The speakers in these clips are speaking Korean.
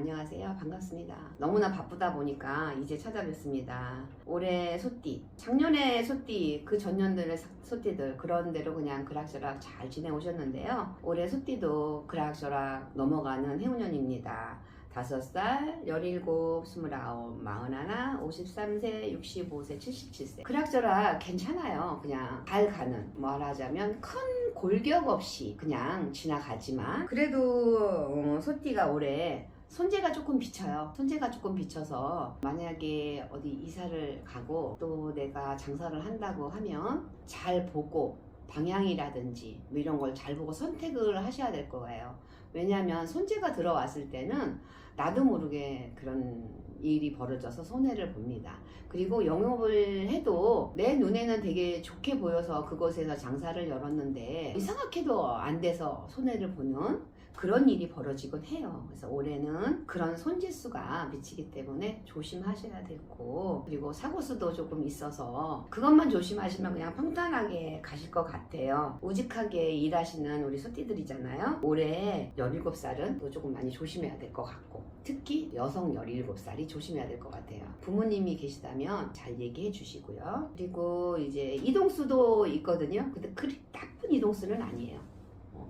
안녕하세요. 반갑습니다. 너무나 바쁘다 보니까 이제 찾아뵙습니다. 올해 소띠, 작년에 소띠, 그 전년들의 사- 소띠들 그런 대로 그냥 그락저락 잘 지내오셨는데요. 올해 소띠도 그락저락 넘어가는 해운년입니다. 다섯 살, 열일곱, 스물아홉, 마흔하나, 오십삼세, 육십오세, 칠십칠세. 그락저락 괜찮아요. 그냥 잘 가는. 말하자면 큰 골격 없이 그냥 지나가지만 그래도 어, 소띠가 올해 손재가 조금 비쳐요. 손재가 조금 비쳐서 만약에 어디 이사를 가고 또 내가 장사를 한다고 하면 잘 보고 방향이라든지 뭐 이런 걸 잘 보고 선택을 하셔야 될 거예요. 왜냐하면 손재가 들어왔을 때는 나도 모르게 그런 일이 벌어져서 손해를 봅니다. 그리고 영업을 해도 내 눈에는 되게 좋게 보여서 그곳에서 장사를 열었는데 이상하게도 안 돼서 손해를 보는 그런 일이 벌어지곤 해요. 그래서 올해는 그런 손지수가 미치기 때문에 조심하셔야 되고 그리고 사고수도 조금 있어서 그것만 조심하시면 그냥 평탄하게 가실 것 같아요. 우직하게 일하시는 우리 소띠들이잖아요. 올해 17살은 또 조금 많이 조심해야 될 것 같고 특히 여성 17살이 조심해야 될 것 같아요. 부모님이 계시다면 잘 얘기해 주시고요. 그리고 이제 이동수도 있거든요. 근데 그리 나쁜 이동수는 아니에요.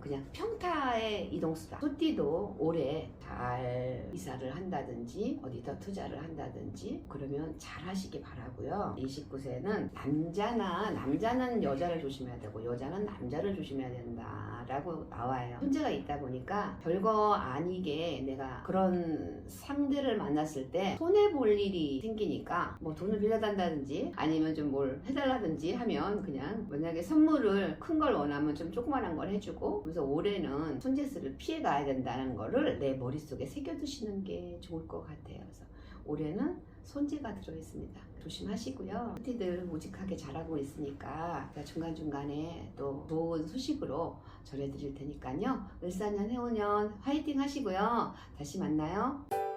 어, 그냥 평타의 이동수다. 소띠도 올해 잘 이사를 한다든지 어디다 투자를 한다든지 그러면 잘 하시기 바라고요. 29세는 남자나 남자는 여자를 조심해야 되고 여자는 남자를 조심해야 된다라고 나와요. 문제가 있다 보니까 별거 아니게 내가 그런 상대를 만났을 때 손해 볼 일이 생기니까 뭐 돈을 빌려달라든지 아니면 좀 뭘 해달라든지 하면 그냥 만약에 선물을 큰 걸 원하면 좀 조그만한 걸 해주고 그래서 올해는 손재스를 피해 가야 된다는 거를 내 머릿속에 새겨두시는 게 좋을 것 같아요. 그래서 올해는 손재가 들어있습니다. 조심하시고요. 티들 우직하게 잘하고 있으니까 중간중간에 또 좋은 소식으로 전해드릴 테니까요. 을사년 해오년 화이팅 하시고요. 다시 만나요.